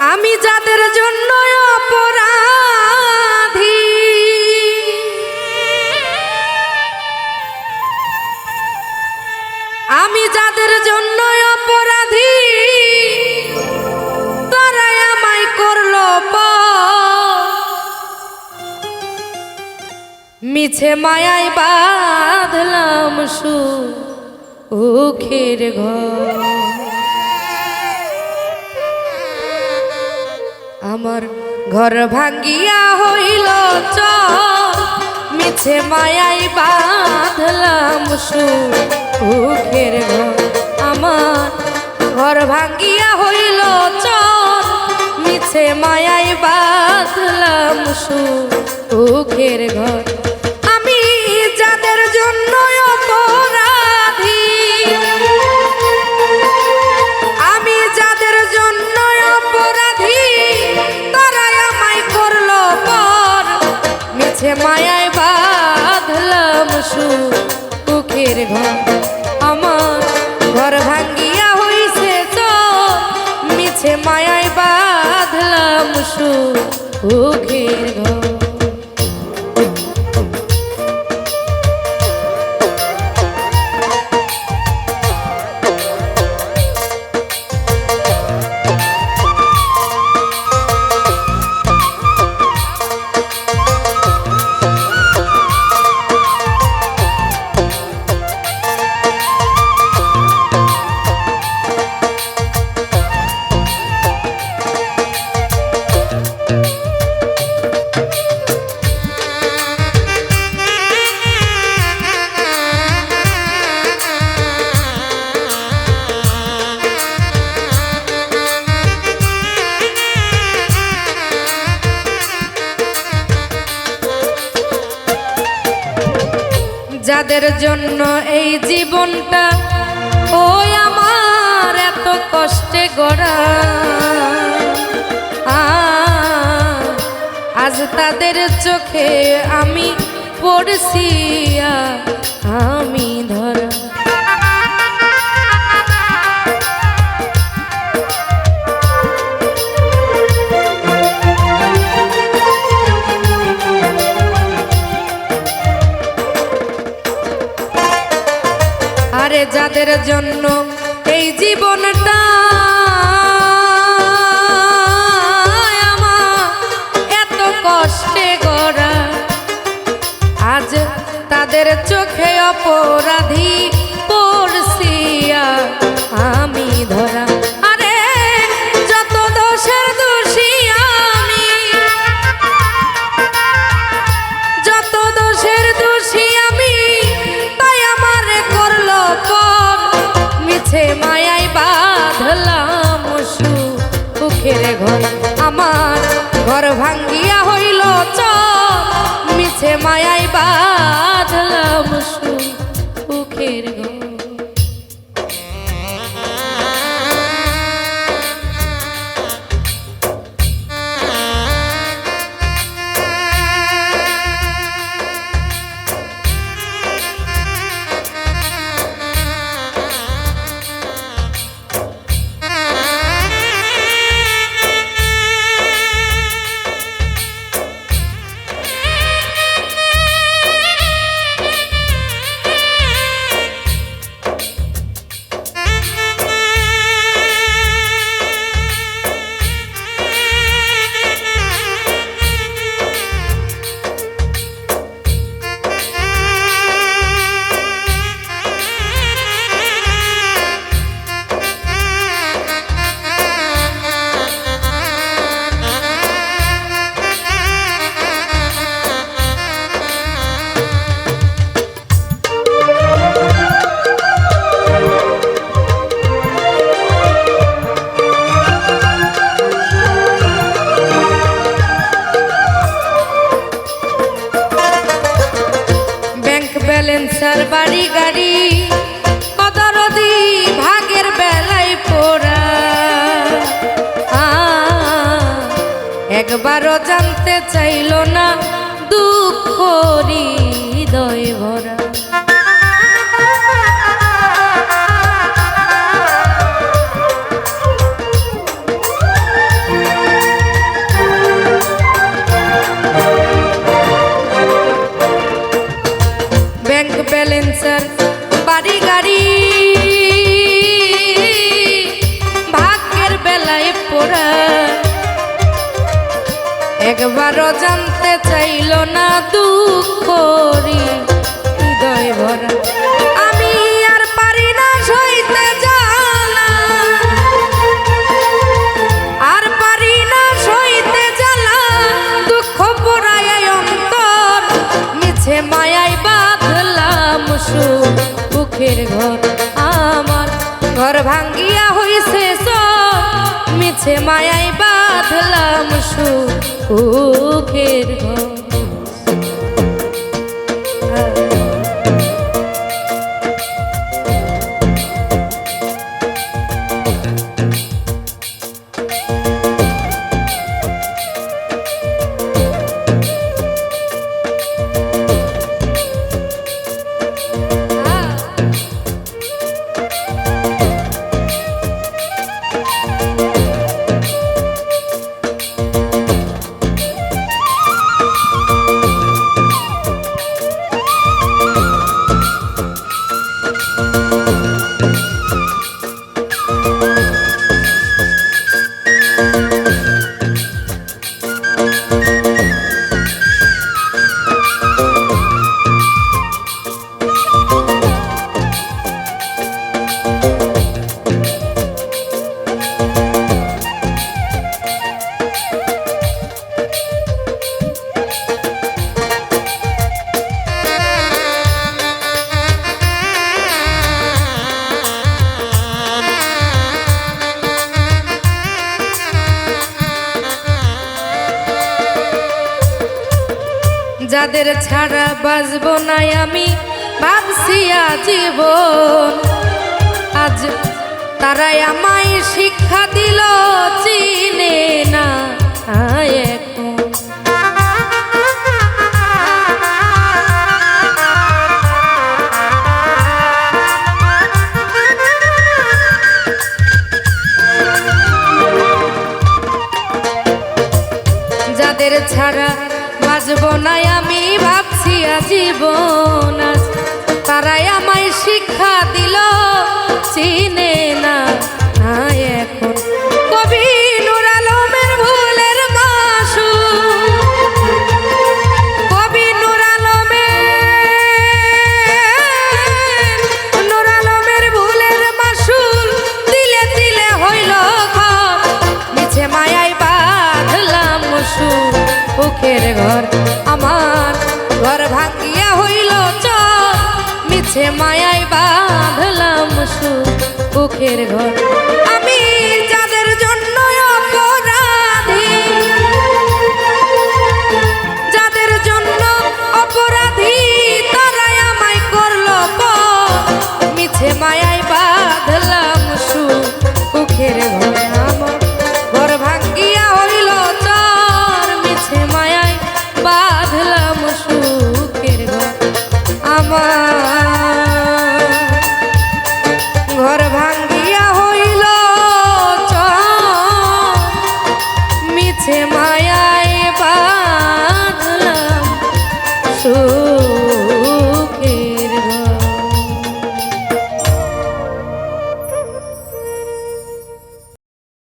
আমি যাদের জন্য অপরাধী আমি যাদের জন্য অপরাধী, তারাই আমায় করল। মিছে মায়ায় বাঁধলাম সু উখের ঘর আমার ঘর ভাঙ্গিয়া হইল চ মিছে মায়াই বাঁধলাম সুখের ঘর। আমার ঘর ভাঙ্গিয়া হইল চ মিছে মায়াই বাঁধলাম সুখের ঘর। সুখের ঘর। আমার ঘর ভাঙ্গিয়া হইছে তো মিছে মায়ায় বাঁধলাম সুখের ঘর। যাদের জন্য এই জীবনটা, ওই আমার এত কষ্টে গড়া। আজ তাদের চোখে আমি পড়ছি আমি আরে যাদের জন্য এই জীবনটা এত কষ্টে গড়া। আজ তাদের চোখে অপরাধী আমার ঘর ভাঙ্গিয়া হইল চ মিছে মায়াই বাঁধলাম সুখের ব্যালেন্সার বাড়ি গাড়ি। কদরদি ভাগের বেলায় পোড়া। একবারও জানতে চাইল না দুঃখ হৃদয় ভরা। একবারও জানতে চাইল না দুঃখরি হৃদয় ভরা। আমি আর পারি না সইতে জানা। আর পারি না সইতে জ্বালা দুঃখ পোড়ায় অন্তর, মিছে মায়াই বাঁধলাম সুখের ঘর আমার। ঘর ভাঙ্গিয়া মিছে মায়াই বাঁধলাম সুখের ঘর। যাদের ছাড়া বাজব নাই আমি, ভাবছি জীবন আজ তারাই আমায় শিক্ষা দিল, চিনে না যাদের ছাড়া বাজব না আমি ভাবছি আজীবন আজ। তারাই আমায় শিক্ষা দিল চিনে না মিছে মায়াই বাঁধলাম সুখের ঘর।